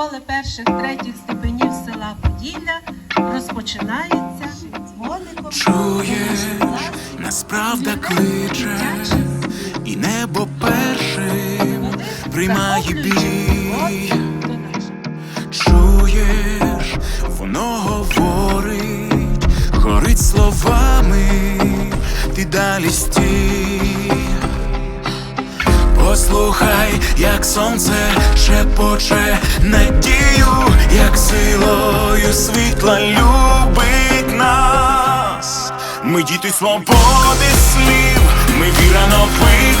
Школи перших третіх степенів села Поділля розпочинається дзвоником. Чуєш, нас правда кличе, і небо першим приймає бій. Чуєш, воно говорить, горить словами, ти далі стій. Послухай, як сонце шепоче надію, як силою світла любить нас. Ми діти свободи слів, ми віра нових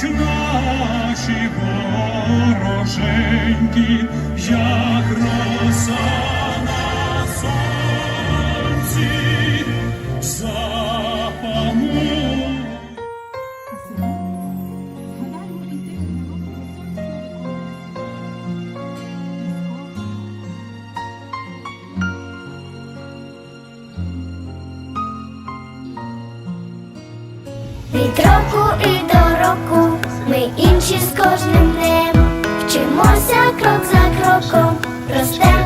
Згинуть наші вороженьки, як роса інші з кожним днем вчимося крок за кроком, ростем,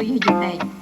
своїх дітей, цінуйте їх. Сльози наших невинних дітей,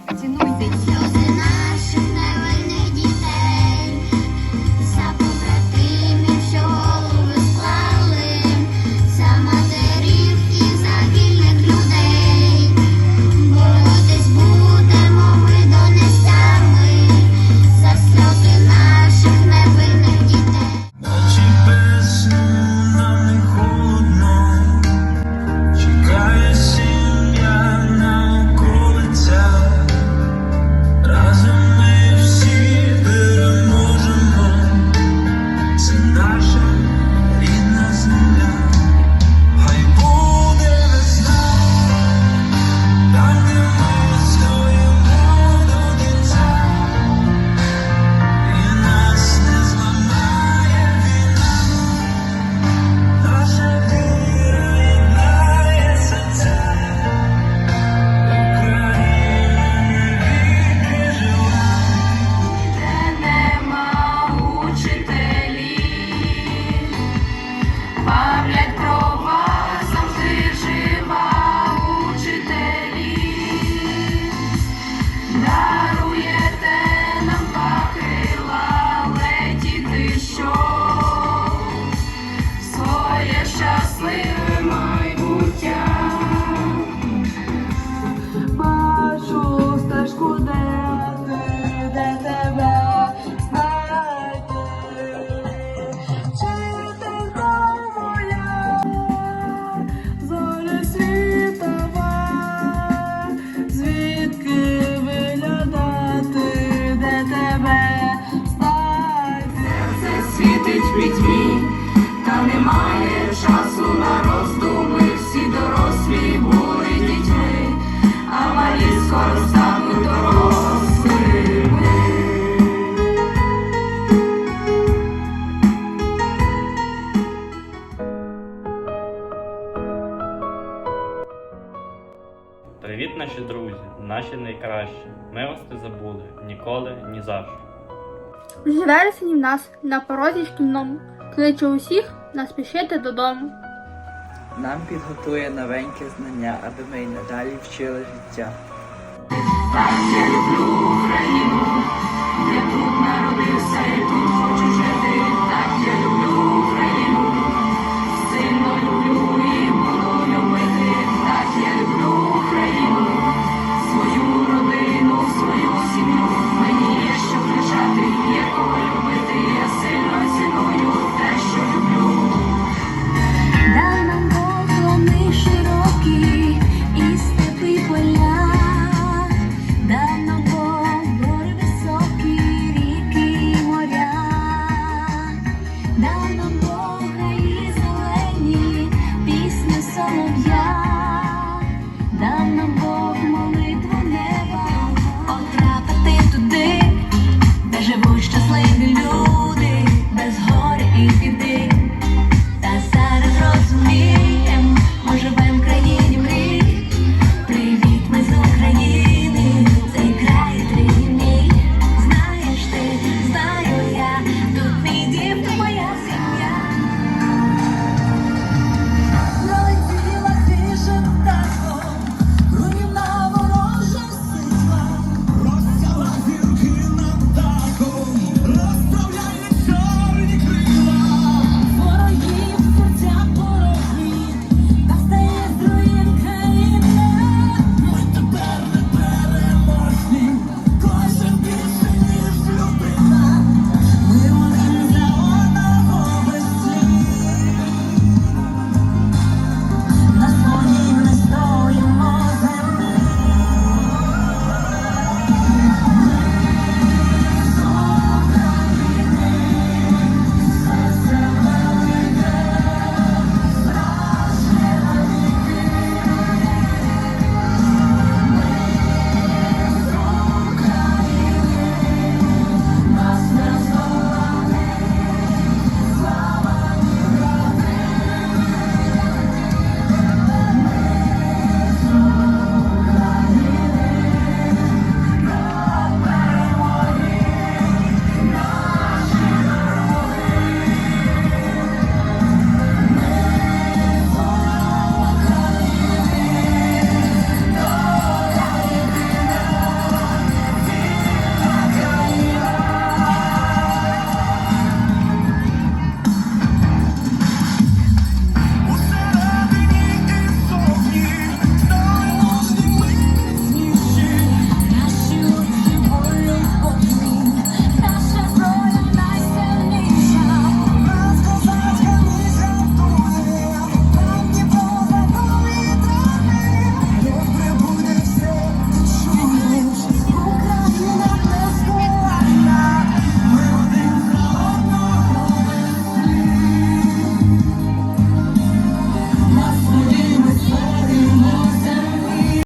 наші найкращі. Ми вас не забули ніколи, ні за що. Вже вересень в нас на порозі шкільному кличу усіх наспішити додому. Нам підготує новенькі знання, аби ми й надалі вчили життя. Я люблю Україну, я тут народився і тут хочу жити.